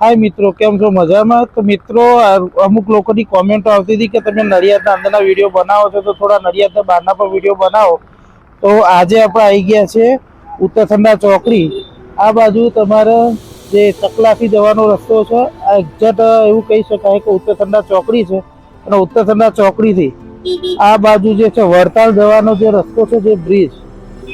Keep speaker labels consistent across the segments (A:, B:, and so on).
A: હાય મિત્રો, કેમ છો? મજામાં? તો મિત્રો અમુક લોકોની કોમેન્ટો આવતી હતી કે તમે નડિયાદના અંદરના વીડિયો બનાવો છો, તો થોડા નડિયાદના બહારના પણ વીડિયો બનાવો. તો આજે આપણે આવી ગયા છે ઉત્તરથંડા ચોકડી. આ બાજુ તમારે જે ચકલાથી જવાનો રસ્તો છે, આ એક્ઝેક્ટ એવું કહી શકાય કે ઉત્તરથંડા ચોકડી છે. અને ઉત્તરથંડા ચોકડીથી આ બાજુ જે છે, વડતાલ જવાનો જે રસ્તો છે, જે બ્રિજ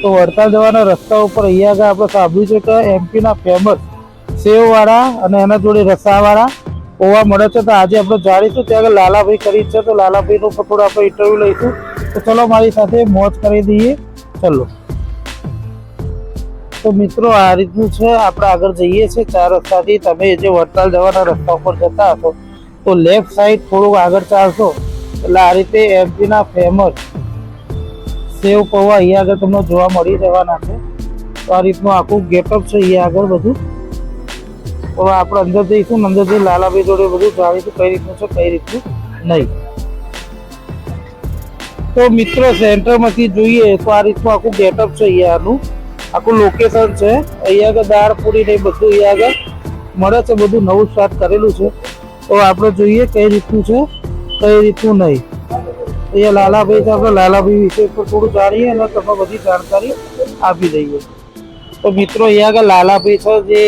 A: તો વડતાલ જવાના રસ્તા ઉપર અહીંયા આગળ આપણે સાંભળ્યું છે કે એમપીના ફેમસ સેવવાળા અને એના જોડે રસાવાળા પૌવા મળે છે. તો આજે આપણે જાણીશું ત્યાં આગળ લાલાભાઈ કરી છે. તો લાલાભાઈનું થોડું આપણે ઇન્ટરવ્યૂ લઈશું. તો ચલો મારી સાથે મોજ કરી દઈએ. ચલો. તો મિત્રો, આ રીતનું છે. આપણે આગળ જઈએ છીએ ચાર રસ્તાથી. તમે જે વડતાલ જવાના રસ્તા ઉપર જતા હશો, તો લેફ્ટ સાઈડ થોડુંક આગળ ચાલશો. એટલે આ રીતે એમપીના ફેમસ સેવ પૌવા અહીંયા આગળ તમને જોવા મળી જવાના છે. તો આ રીતનું આખું ગેટઅપ છે અહીંયા આગળ બધું. હવે આપણે અંદર જઈશું અંદર જઈ લાલાભાઈ જોડે બધું જાણીશું કઈ રીતનું છે, કઈ રીતનું નહીં. તો મિત્રો, સેન્ટરમાંથી જોઈએ તો આ રીતનું આખું ગેટઅપ છે અહીંયાનું. આખું લોકેશન છે. અહીંયા આગળ દાળ પૂરી ને બધું અહીંયા આગળ મળે છે, બધું નવું સ્ટાર્ટ કરેલું છે. તો આપણે જોઈએ કઈ રીતનું છે, કઈ રીતનું નહીં. અહીંયા લાલાભાઈ છે, આપણે લાલાભાઈ વિશે થોડું જાણીએ અને તમને બધી જાણકારી આપી દઈએ. તો મિત્રો અહીંયા આગળ લાલાભાઈ છે જે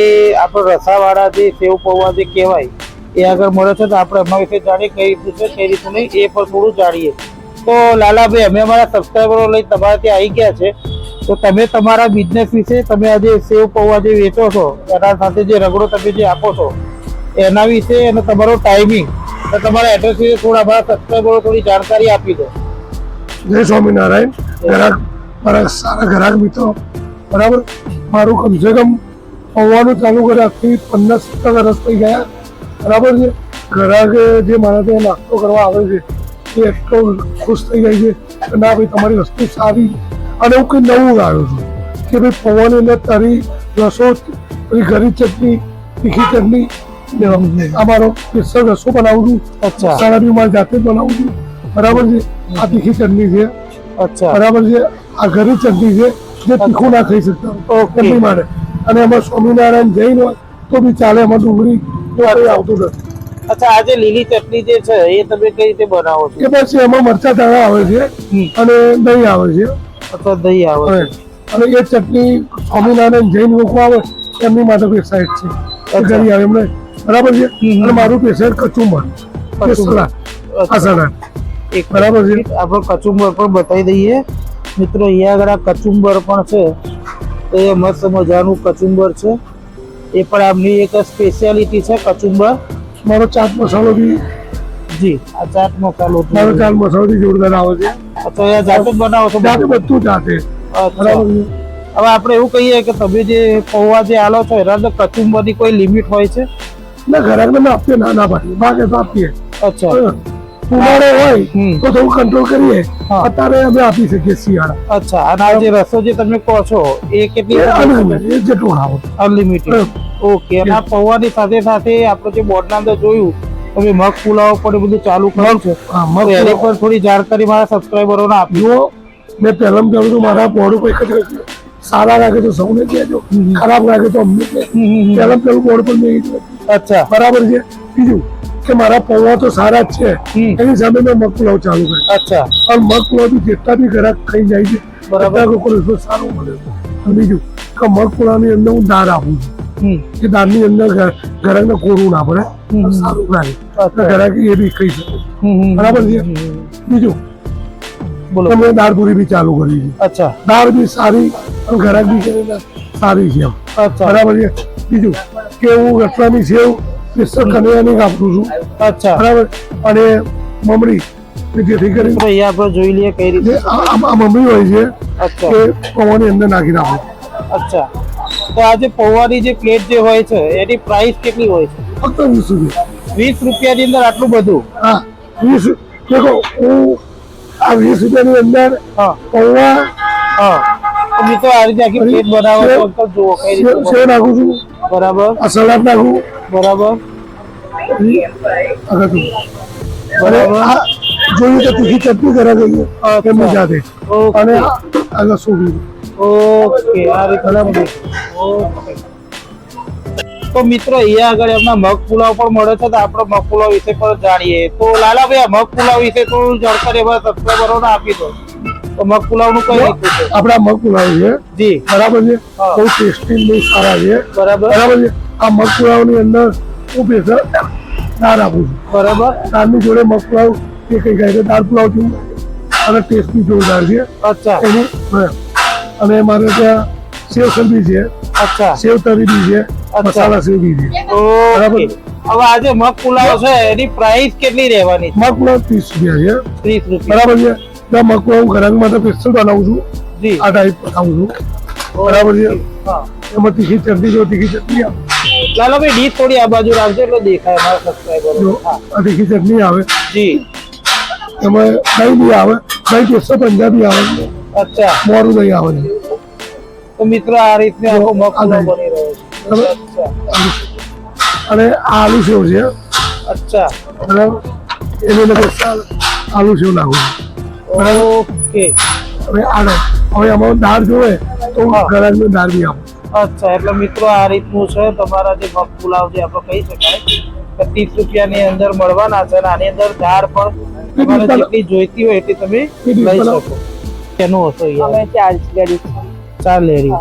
A: આપણો રસાવાળા જે સેવ પૌવા જે કહેવાય એ આગળ મળે છે. તો આપણે એમના વિશે જાણીએ કઈ રીતનું છે કઈ રીતનું નહીં એ પણ થોડું જાણીએ. તો લાલાભાઈ અમે અમારા સબસ્ક્રાઈબરો લઈ તમારા ત્યાં આવી ગયા છે. તો તમે તમારા બિઝનેસ વિશે તમે આ જે સેવ પૌવા જે વેચો છો એના સાથે જે રગડો તમે જે આપો છો એના વિશે અને તમારો ટાઈમિંગ તો તમારા એડ્રેસ વિશે થોડા અમારા સબસ્ક્રાઈબરો થોડી જાણકારી આપી દો.
B: જય સ્વામિનારાયણ. ગ્રાહક મારા સારા ગ્રાહક મિત્રો. બરાબર? મારું કમસે કમ પૌવાનું ચાલુ કરે આજથી પંદર સત્તર વર્ષ થઈ ગયા. બરાબર છે? ગ્રાહક જે મારા ત્યાં નાસ્તો કરવા આવે છે એ એટલો ખુશ થઈ જાય છે કે ના ભાઈ તમારી વસ્તુ સારી અને હું કંઈ નવું લાવ્યો છું કે ભાઈ પૌવાની અંદર તરી રસો પછી ઘરી ચટણી તીખી ચટણી આ મારો સ્પેશિયલ રસો બનાવું છું. સાડા બી મારી જાતે બનાવું છું. બરાબર છે? આ તીખી ચટણી છે. બરાબર છે? આ ઘરે ચટણી છે. જે તીખું ના ખાઈ શકતા. ચટણી માટે અને એમાં સ્વામિનારાયણ જૈન હોય તો બી ચાલે એમાં ડુંગળી આવતું નથી.
A: અચ્છા આજે લીલી ચટણી જે છે એ તમે કઈ રીતે બનાવો છો?
B: એ પછી એમાં મરચા ધાણા આવે છે. અને દહીં આવે છે.
A: અથવા દહીં આવે
B: અને
A: છે
B: અને એ ચટણી સ્વામિનારાયણ જૈન લોકો આવે એમની માટે સાઈડ છે. ઘરી આવે એમને બરાબર છે. અને મારું પેશન્ટ કચુંબર.
A: કચુંબર.
B: સલાડ આ
A: એક
B: બરાબર છે.
A: આપણે કચુંબર પણ બતાવી દઈએ. મિત્રો અહીંયા આગળ કચુંબર પણ છે. તો એ મસ્ત મજાનું કચુંબર છે. એ પણ આમની એક સ્પેશિયાલિટી છે કચુંબર.
B: મારો ચાટ મસાલો બી.
A: જી આ ચાટ મસાલો.
B: મારો ચાટ મસાલો બી જોરદાર આવે છે.
A: અચ્છા એ જાતે જ બનાવો છો
B: જાતે બધું? જાતે.
A: હવે આપણે એવું કહીએ કે તમે જે પૌવા જે આલો છો એના અંદર કચુંબરની કોઈ લિમિટ હોય છે?
B: ના ઘરાકને આપીએ ના ના પાડીએ. ભાગે તો આપીએ.
A: અચ્છા.
B: ઉનાળો હોય તો થોડું કંટ્રોલ કરીએ. અત્યારે અમે આપી શકીએ શિયાળા.
A: અચ્છા અને આ જે રસો જે તમે કહો છો એ કેટલી
B: અનલિમિટેડ. જેટલું આવો
A: અનલિમિટેડ ઓકે અને આ પૌવાની સાથે સાથે આપણે જે બોર્ડના અંદર જોયું તમે મગ પુલાવ પણ બધું ચાલુ કર્યું છે.
B: મગ
A: એની પર થોડી જાણકારી મારા સબસ્ક્રાઈબરોને આપી.
B: જુઓ મેં પહેલાં પહેલું તો મારા બોર્ડ ઉપર એક જ સારા લાગે તો સૌને કહેજો ખરાબ લાગે તો અમને. પહેલાં પહેલું બોર્ડ પર મેં.
A: અચ્છા.
B: બરાબર છે? બીજું કે મારા પૌવા તો સારા જ છે. એની સામે મેં મગ પુલાવ ચાલુ કર્યો.
A: અચ્છા.
B: પણ મગ પુલાવ બી જેટલા બી ગ્રાહક ખાઈ જાય છે બધા લોકો રિસ્પોન્સ સારો મળે છે. બીજું કે મગ પુલાવની અંદર હું દાળ આપું છું. કે દાળની અંદર ઘરાકને કોરું ના પડે સારું લાગે.
A: અચ્છા.
B: એ બી ખાઈ શકે. બરાબર છે. બીજું
A: બોલો.
B: મેં દાળ પૂરી બી ચાલુ કરી છે.
A: અચ્છા.
B: દાળ બી સારી અને ઘરાક બી સારી છે. બરાબર છે? બીજું કે હું રસલાની સેવ? સ્પેશિયલ કનૈયાની કાપું છું.
A: અચ્છા.
B: બરાબર? અને મમરી જેથી
A: ભાઈ અહીંયા આપણે જોઈ લઈએ કઈ રીતે.
B: આ મમરી હોય છે એ પૌવાની અંદર નાખી નાખો.
A: અચ્છા. તો આ જે પૌવાની જે પ્લેટ જે હોય છે એની પ્રાઇસ કેટલી હોય છે?
B: ફક્ત વીસ રૂપિયા
A: વીસ રૂપિયાની અંદર આટલું બધું?
B: હા વીસ દેખો હું આ વીસ રૂપિયાની અંદર
A: હા.
B: પૌવા
A: હા. તો આ રીતે આખી પ્લેટ બનાવો તો જુઓ કઈ રીતે
B: નાખું છું.
A: બરાબર?
B: આ સલાડ નાખું
A: બરાબર. બરાબર.
B: જોયું તો તીખી ચટણી કરા દઈએ. કે મજા
A: દે
B: અને આગળ શું
A: ઓકે. આ રીતે ઓકે. તો મિત્રો અહીંયા આગળ એમના મગ પુલાવ પણ મળે છે તો આપણે મગ પુલાવ વિશે પણ જાણીએ. તો લાલાભાઈ ભાઈ મગ પુલાવ વિશે થોડું જાણકારી એવા સબસ્ક્રાઈબરોને આપી દો. તો મગ પુલાવનું કઈ
B: મગ પુલાવ છે.
A: જી.
B: બરાબર છે? બહુ ટેસ્ટી બહુ સારા છે.
A: બરાબર.
B: બરાબર છે? આ મગ અંદર હું સ્પેશિયલ દાળ આપું છું.
A: બરાબર.
B: દાળની જોડે મગ પુલાવ એ કઈ કહે છે? દાળ પુલાવ છું. અને ટેસ્ટી જોરદાર છે.
A: અચ્છા.
B: એની અને મારે ત્યાં સેવ સબ્જી છે.
A: અચ્છા.
B: સેવ તરી બી છે. મસાલા સેવ બી છે.
A: બરાબર હવે આજે મગ પુલાવ છે એની પ્રાઇસ કેટલી રહેવાની
B: મગ પુલાવ ત્રીસ રૂપિયા છે.
A: ત્રીસ રૂપિયા.
B: બરાબર છે? તો મગ હું ઘરાંગમાં માટે પિસ્તોલ બનાવું છું.
A: જી.
B: આ ટાઈપ બનાવું છું. બરાબર છે?
A: હા.
B: એમાં તીખી ચટણી જો તીખી ચટણી આવે.
A: લાલાભાઈ ડીશ થોડી આ બાજુ રાખજો એટલે દેખાય મારા સબસ્ક્રાઈબરો
B: આ તીખી ચટણી આવે.
A: જી.
B: એમાં દહીં બી આવે. દહીં કેસો પંજાબી આવે. છે
A: અચ્છા.
B: મોરું દહીં આવે છે.
A: તો મિત્ર આ રીતને આખો મગ બની રહ્યો છે.
B: અને આ આલુ સેવ છે.
A: અચ્છા.
B: બરાબર? એને લગે આલુ સેવ નાખું છું.
A: ઓકે.
B: હવે આનો હવે આમાં દાળ જોવે તો હું. ઘરાકને દાળ બી આપું.
A: અચ્છા એટલે મિત્રો આ રીતનું છે તમારા જે મગ પુલાવ જે આપણે કહી શકાય કે ત્રીસ રૂપિયાની અંદર મળવાના છે અને આની અંદર દાળ પણ તમારે જેટલી જોઈતી હોય એટલી તમે લઈ શકો. કેનું હશે યાર
C: અમે ચાર્જ કરી
A: ચાર લેરી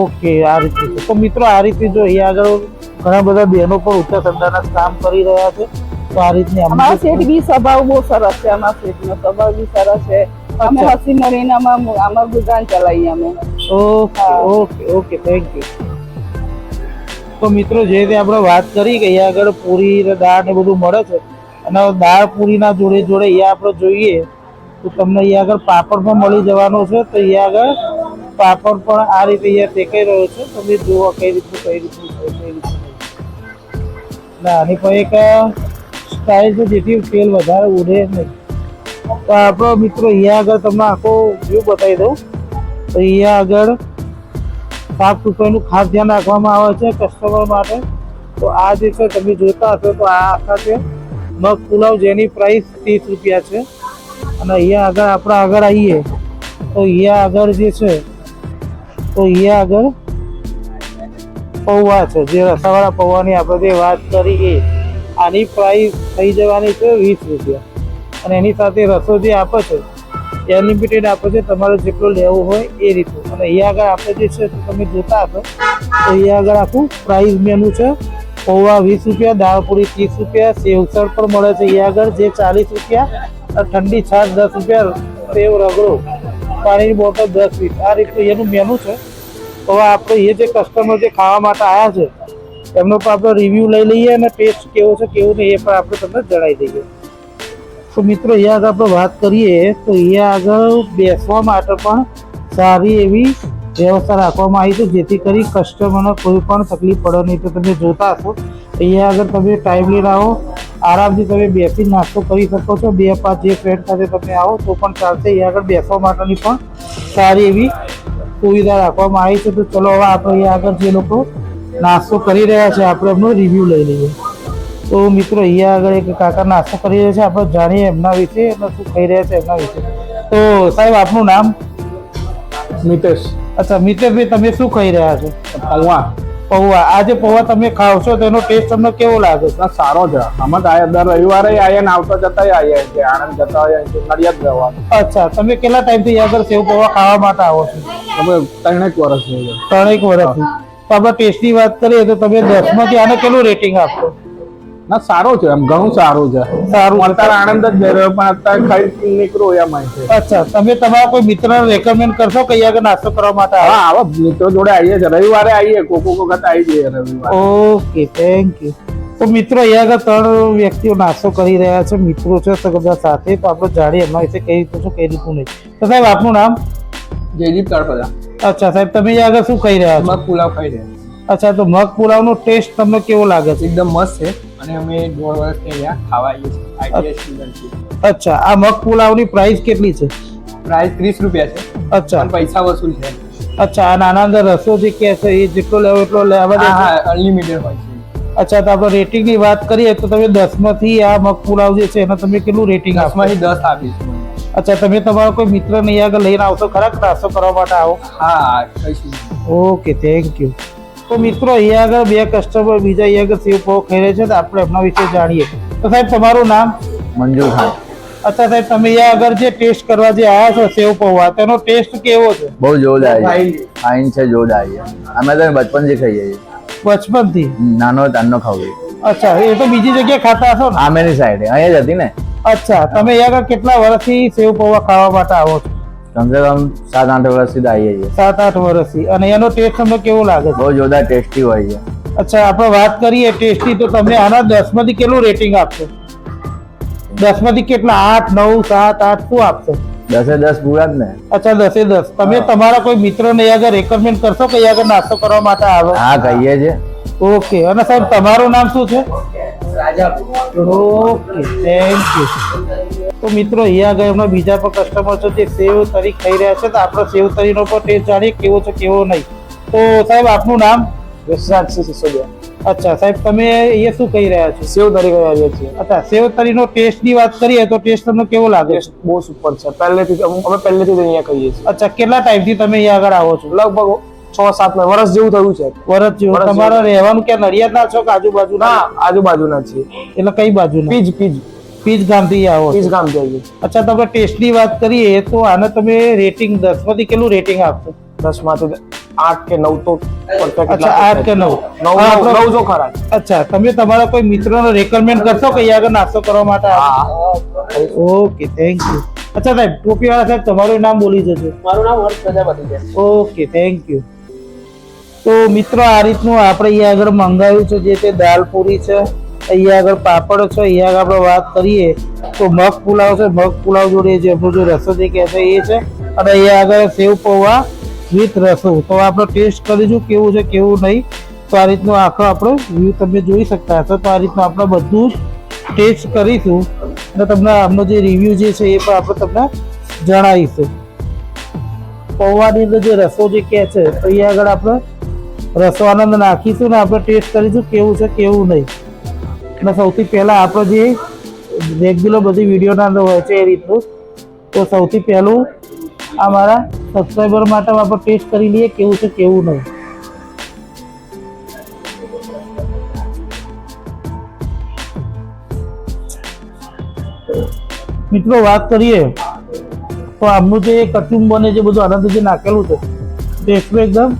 A: ઓકે આ રીતે તો મિત્રો આ રીતે જો અહીંયા આગળ ઘણા બધા બહેનો પણ ઉચ્ચ ધંધાના કામ કરી રહ્યા છે. તો આ રીતની
C: અમારા શેઠ બી સ્વભાવ બહુ સરસ છે અમારા સેટનો સ્વભાવ બી સરસ છે. અમે. હસી મરીને અમાર અમાર ગુજરાન ચલાવીએ અમે.
A: Okay okay okay thank you તો મિત્રો જે રીતે આપણે વાત કરી કે અહીંયા આગળ પૂરી ને દાળ ને બધું મળે છે અને દાળ પૂરીના જોડે જોડે અહીંયા આપણે જોઈએ તો તમને અહીંયા આગળ પાપડ પણ મળી જવાનો છે તો અહીંયા આગળ પાપડ પણ આ રીતે અહીંયા ટેકાઈ રહ્યો છે. તમે જુઓ કઈ રીતનું કઈ રીતનું કઈ રીતનું. ના આની પણ એક સ્ટાઇલ છે જેથી તેલ વધારે ઉડે નહીં. તો આપણો મિત્રો અહીંયા આગળ તમને આખો વ્યૂ બતાવી દઉં. તો અહીંયા આગળ સાફ સફાઈનું ખાસ ધ્યાન રાખવામાં આવે છે કસ્ટમર માટે. તો આ જે છે, તમે જોતા હશો તો આ આખા છે. મગ પુલાવ જેની પ્રાઇસ ત્રીસ રૂપિયા છે. અને અહીંયા આગળ આપણે આગળ આવીએ. તો અહીંયા આગળ જે છે, તો અહીંયા આગળ પૌવા છે. જે રસાવાળા પૌવાની આપણે જે વાત કરી એ આની પ્રાઇસ થઈ જવાની છે વીસ રૂપિયા. અને એની સાથે રસો જે આપે છે અનલિમિટેડ આપે છે, તમારે જેટલો લેવો હોય એ રીતનું અને અહીંયા આગળ આપણે જે છે તમે જોતા હશો, તો અહીંયા આગળ આખું પ્રાઇસ મેનુ છે. પૌવા વીસ રૂપિયા દાળપૂરી ત્રીસ રૂપિયા સેવસળ પણ મળે છે અહીંયા આગળ, જે ચાલીસ રૂપિયા ઠંડી છાશ દસ રૂપિયા, સેવ રગડો, પાણીની બોટલ દસ વીસ. આ રીતનું એનું મેનુ છે. હવે આપણે એ જે કસ્ટમર જે ખાવા માટે આવ્યા છે એમનો પણ આપણે રિવ્યૂ લઈ લઈએ અને ટેસ્ટ કેવો છે, કેવું નહીં એ પણ આપણે તમને જણાવી દઈએ. તો મિત્રો, અહીંયા આગળ આપણે વાત કરીએ, તો અહીંયા આગળ બેસવા માટે પણ સારી એવી વ્યવસ્થા રાખવામાં આવી છે, જેથી કરી કસ્ટમરને કોઈ પણ તકલીફ પડે નહીં. તો તમે જોતા હશો, અહીંયા આગળ તમે ટાઈમલી આવો, આરામથી તમે બેસી નાસ્તો કરી શકો છો. બે પાંચ જે ફ્રેન્ડ સાથે તમે આવો, તો પણ ચાલશે. અહીંયા આગળ બેસવા માટેની પણ સારી એવી સુવિધા રાખવામાં આવી છે. તો ચલો, હવે આપણે અહીંયા આગળ જે લોકો નાસ્તો કરી રહ્યા છે. આપણે એમનો રિવ્યૂ લઈ લઈએ. તો મિત્રો અહીંયા આગળ એક કાકા નાસ્તો કરી રહ્યા છે. આપણે જાણીએ એમના વિશે એમને શું ખાઈ રહ્યા છે એમના વિશે. તો સાહેબ આપનું નામ?
D: મિતેશ.
A: અચ્છા મિતેશભાઈ તમે શું ખાઈ રહ્યા છો?
D: પૌવા.
A: પૌવા. આજે પૌવા તમે ખાવ છો તેનો ટેસ્ટ તમને કેવો લાગે? છે
D: સારો છે. અમે દર રવિવારે આવ્યા ને આવતા જતા આવ્યા છે. આણંદ જતા હોય છે નડિયાદ જવાનું
A: અચ્છા તમે કેટલા ટાઈમથી અહીંયા આગળ સેવ પૌવા ખાવા માટે આવો છો?
D: તમે ત્રણેક વર્ષ
A: ત્રણેક વર્ષથી. તો આપણે ટેસ્ટની વાત કરીએ તો તમે દસમાંથી આને કેટલું રેટિંગ આપશો
D: ના સારો છે એમ ઘણું સારું છે.
A: સારું
D: અત્યારે આનંદ જ જઈ રહ્યો પણ અત્યારે ખાઈ નીકળું એમ છે.
A: અચ્છા તમે તમારા કોઈ મિત્રને રેકમેન્ડ કરશો કે આગળ નાસ્તો કરવા માટે
D: હા આવો મિત્રો જોડે આવીએ છે રવિવારે આવીએ કોકો વખત આવી જઈએ રવિવારે.
A: ઓકે થેન્ક યુ તો મિત્રો અહીંયા આગળ ત્રણ વ્યક્તિઓ નાસ્તો કરી રહ્યા છે મિત્રો છે બધા સાથે. તો આપણે જાણીએ એમના વિશે કઈ રીતનું શું કઈ રીતનું નહીં. તો સાહેબ આપનું નામ?
D: જયદીપ તળપદા.
A: અચ્છા સાહેબ તમે આગળ શું ખાઈ રહ્યા છો?
D: મગ પુલાવ ખાઈ રહ્યા
A: અચ્છા તો મગ પુલાવનો ટેસ્ટ તમને કેવો લાગે છે?
D: એકદમ મસ્ત છે અને અમે દોઢ વર્ષ અહીંયા ખાવા આવીએ છીએ
A: અચ્છા આ મગ પુલાવની પ્રાઇસ કેટલી છે?
D: પ્રાઇસ ત્રીસ રૂપિયા છે.
A: અચ્છા.
D: પૈસા વસૂલ છે
A: અચ્છા આ નાના અંદર રસો જે કે છે એ જેટલો લેવો એટલો લેવા દે
D: હા અનલિમિટેડ હોય છે.
A: અચ્છા તો આપણે રેટિંગની વાત કરીએ તો તમે દસમાંથી આ મગ પુલાવ જે છે એને તમે કેટલું રેટિંગ
D: દસમાંથી દસ આપીશું.
A: અચ્છા તમે તમારો કોઈ મિત્ર અહીંયા આગળ લઈને આવશો? ખરા નાસ્તો કરવા માટે આવો?
D: હા
A: ઓકે થેન્ક યુ તો મિત્રો અહીંયા આગળ બે કસ્ટમર બીજા અહીંયા આગળ સેવ પૌવા ખાઈ રહ્યા છે તો આપણે એમના વિશે જાણીએ. તો સાહેબ તમારું નામ?
D: મંજુર ખાન.
A: અચ્છા સાહેબ તમે અહીંયા આગળ જે ટેસ્ટ કરવા જે આવ્યા છો સેવ પૌવા તેનો ટેસ્ટ કેવો છે?
E: બહુ જોરદાર છે. ફાઇન છે જોરદાર છે. અમે તો બચપનથી ખાઈએ છીએ.
A: બચપનથી?
E: નાનો તાનનો ખાવું
A: અચ્છા એ તો બીજી જગ્યાએ ખાતા હશો ને?
E: આમેની સાઈડે અહીંયા જ હતી ને?
A: અચ્છા તમે આગળ કેટલા વર્ષથી સેવ પૌવા ખાવા માટે આવો છો?
E: કમસે કમ સાત આઠ વર્ષથી તો આવીએ છીએ.
A: સાત આઠ વર્ષથી. અને એનો ટેસ્ટ તમને કેવો લાગે છે?
E: બહુ જોરદાર ટેસ્ટી હોય છે.
A: અચ્છા આપણે વાત કરીએ ટેસ્ટી તો તમે આના દસમાંથી કેટલું રેટિંગ આપશો? દસમાંથી કેટલા? આઠ નવ સાત આઠ શું આપશો?
E: દસે દસ પૂરા જ ને.
A: અચ્છા દસે દસ. તમે તમારા કોઈ મિત્રને અહીંયા આગળ રેકમેન્ડ કરશો કે આગળ નાસ્તો કરવા માટે આવે?
E: હા કહીએ છીએ.
A: ઓકે. અને સાહેબ તમારું નામ શું છે? ઓકે થેન્ક યુ તો મિત્રો અહીંયા આગળ એમના બીજા પણ કસ્ટમર છે જે સેવ તરી ખાઈ રહ્યા છે તો આપણો સેવ તરીનો પણ ટેસ્ટ જાણીએ કેવો છે કેવો નહીં. તો સાહેબ આપનું નામ?
D: વિશ્રાંત સિસોદિયા.
A: અચ્છા સાહેબ તમે અહીંયા શું કહી રહ્યા છો?
D: સેવ તરી કહી રહ્યા છીએ.
A: અચ્છા સેવ તરીનો ટેસ્ટની વાત કરીએ તો ટેસ્ટ તમને કેવો લાગે છે?
D: બહુ સુપર છે. પહેલેથી અમે પહેલેથી જ અહીંયા કહીએ છીએ.
A: અચ્છા કેટલા ટાઈમથી તમે અહીંયા આગળ આવો છો?
D: લગભગ છ સાત વર્ષ જેવું થયું છે.
A: વર્ષ જેવું. તમારા રહેવાનું ક્યાં? નડિયાદના છો કે આજુબાજુ
D: ના આજુબાજુના છે
A: એટલે કઈ બાજુ
D: પીજ પીજ.
A: પીજ ગામથી આવો
D: પીજ ગામ જઈએ
A: અચ્છા તમે ટેસ્ટની વાત કરીએ તો આને તમે રેટિંગ દસમાંથી કેટલું રેટિંગ આપશો?
D: દસમાંથી આઠ કે નવ તો
A: અચ્છા આઠ કે નવ.
D: નવ નવ જો ખરા.
A: અચ્છા તમે તમારા કોઈ મિત્રને રેકમેન્ડ કરશો કે આગળ નાસ્તો કરવા માટે ઓકે થેન્ક યુ અચ્છા સાહેબ ટોપી વાળા સાહેબ તમારું નામ બોલી જજો.
C: મારું નામ હર્ષ પ્રજાપતિ છે.
A: ઓકે થેન્ક યુ તો મિત્રો, આ રીતનું આપણે અહીંયા આગળ મંગાવ્યું છે, જે તે દાલ પૂરી છે, અહીંયા આગળ પાપડ છે, અહીંયા આગળ આપણે વાત કરીએ તો મગ પુલાવ છે, મગ પુલાવ જોડે જે આપણો જે રસો જે કહે છે એ છે, અને અહીંયા આગળ સેવ પૌવા વિથ રસો. તો આપણે ટેસ્ટ કરીશું કેવું છે, કેવું નહીં. તો આ રીતનું આખો આપણો વ્યૂ તમે જોઈ શકતા હશો. તો આ રીતનું આપણે બધું જ ટેસ્ટ કરીશું અને તમને આમનો જે રિવ્યૂ જે છે એ પણ આપણે તમને જણાવીશું. પૌવાની અંદર જે રસો જે કહે છે, તો અહીંયા આગળ આપણે રસો આનંદ નાખીશું ને આપણે ટેસ્ટ કરીશું કેવું છે, કેવું નહીં. અને સૌથી પહેલાં આપણો જે રેગ્યુલર બધી વિડીયોના અંદર હોય છે એ રીતનું, તો સૌથી પહેલું આ મારા સબસ્ક્રાઈબર માટે આપણે ટેસ્ટ કરી લઈએ કેવું છે, કેવું નહીં. મિત્રો વાત કરીએ, તો આમનું જે કચુંબ અને જે બધું આનંદ જે નાખેલું છે ટેસ્ટ એકદમ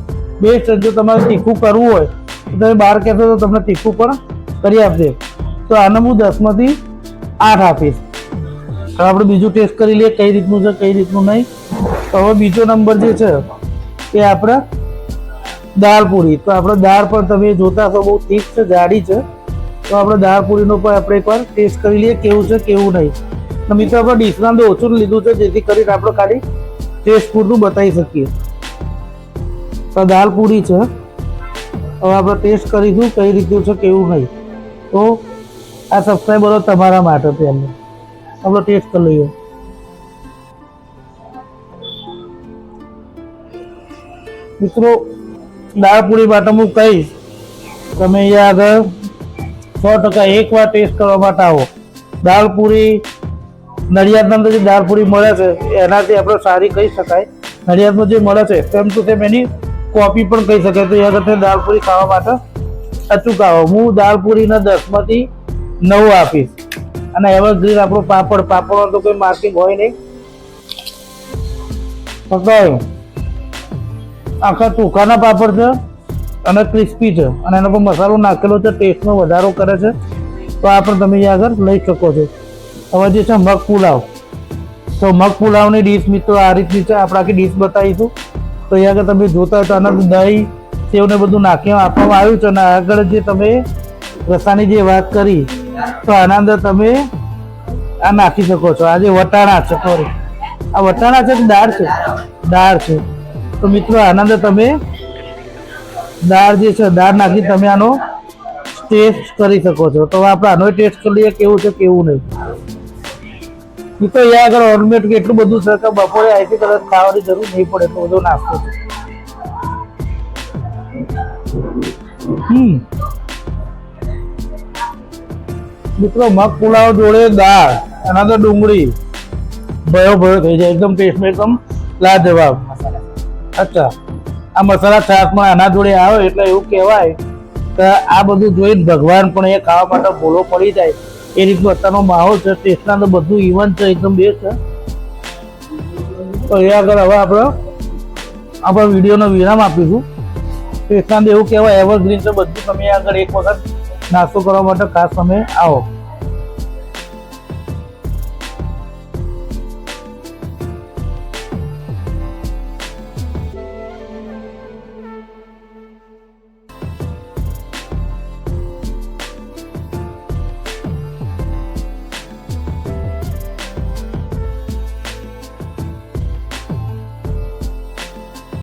A: બેસ્ટ જો તમારે તીખું કરવું હોય, તો તમે બહાર કહેશો તો તમને તીખું પણ કરી આપશે તો આને હું દસમાંથી આઠ આપીશ. હવે આપણે બીજું ટેસ્ટ કરી લઈએ, કઈ રીતનું છે, કઈ રીતનું નહીં. તો હવે બીજો નંબર જે છે, એ આપણે દાળ પૂરી. તો આપણે દાળ પણ તમે જોતા હશો, બહુ ઠીક છે, જાડી છે. તો આપણે દાળ પૂરીનો પણ આપણે એકવાર ટેસ્ટ કરી લઈએ, કેવું છે, કેવું નહીં. મિત્રો આપણે ડીશના અંદર ઓછું લીધું છે, જેથી કરીને આપણે ખાલી ટેસ્ટ પૂરતું બતાવી શકીએ. તો દાળ પૂરી છે. હવે આપણે ટેસ્ટ કરીશું કઈ રીતનું છે, કેવું નહીં તો આ સબસ્ક્રાઈબરો તમારા માટે છે આપણે ટેસ્ટ કરી લઈએ. મિત્રો, દાળ પૂરી માટે હું કહીશ, તમે અહીંયા આગળ સો ટકા એકવાર ટેસ્ટ કરવા માટે આવો. દાળ પૂરી, નડિયાદના અંદર જે દાળ પૂરી મળે છે, એનાથી આપણે સારી કહી શકાય. નડિયાદમાં જે મળે છે તેમ ટુ તેમ એની કોપી પણ કહી શકે તો એ આગળ દાળ પૂરી ખાવા માટે અચૂક આવો. હું દાળપૂરીના દસમાંથી નવ આપીશ. અને એવરગ્રીન આપણો પાપડ, પાપડમાં તો કોઈ માર્કિંગ હોય નહીં. ફક્ત આખા ચોખાના પાપડ છે અને ક્રિસ્પી છે. અને એનો પર મસાલો નાખેલો છે, ટેસ્ટમાં વધારો કરે છે. તો આ પણ તમે આગળ લઈ શકો છો. હવે જે છે મગ પુલાવ. તો મગ પુલાવની ડીશ મિત્રો આ રીતની છે. આપણે આખી ડીશ બતાવીશું. તો એ આગળ તમે જોતા હતા આના દહીં તેઓને બધું નાખી આપવામાં આવ્યું છે અને આગળ જે તમે રસાની જે વાત કરી, તો આના અંદર તમે આ નાખી શકો છો. આ જે વટાણા છે સોરી આ વટાણા છે દાળ છે? દાળ છે. તો મિત્રો, આના અંદર તમે દાળ જે છે, દાળ નાખી તમે આનો ટેસ્ટ કરી શકો છો. તો આપણે આનો ટેસ્ટ કરી લઈએ કેવું છે, કેવું નહીં. મિત્રો અહીંયા આગળ ઓર્મેટ એટલું બધું છે કે બપોરે આઈથી કદાચ ખાવાની જરૂર નહીં પડે, તો બધું નાસ્તો હમ. મિત્રો, મગ, પુલાવ જોડે દાળ, એના તો ડુંગળી. ભયો ભયો થઈ જાય, એકદમ ટેસ્ટમાં એકદમ લાજવાબ. અચ્છા, આ મસાલા છાશમાં આના જોડે આવે એટલે એવું કહેવાય કે આ બધું જોઈને ભગવાન પણ એ ખાવા માટે ભૂલો પડી જાય. એ રીતનો અત્યારનો માહોલ છે ટેસ્ટના તો બધું ઇવન છે, એકદમ બેસ્ટ છે. તો એ આગળ હવે આપણે, આપણા વિડીયોનો વિરામ આપીશું. ટેસ્ટના એવું કહેવાય એવરગ્રીન છે, બધું તમે આગળ એક વખત નાસ્તો કરવા માટે ખાસ તમે આવો.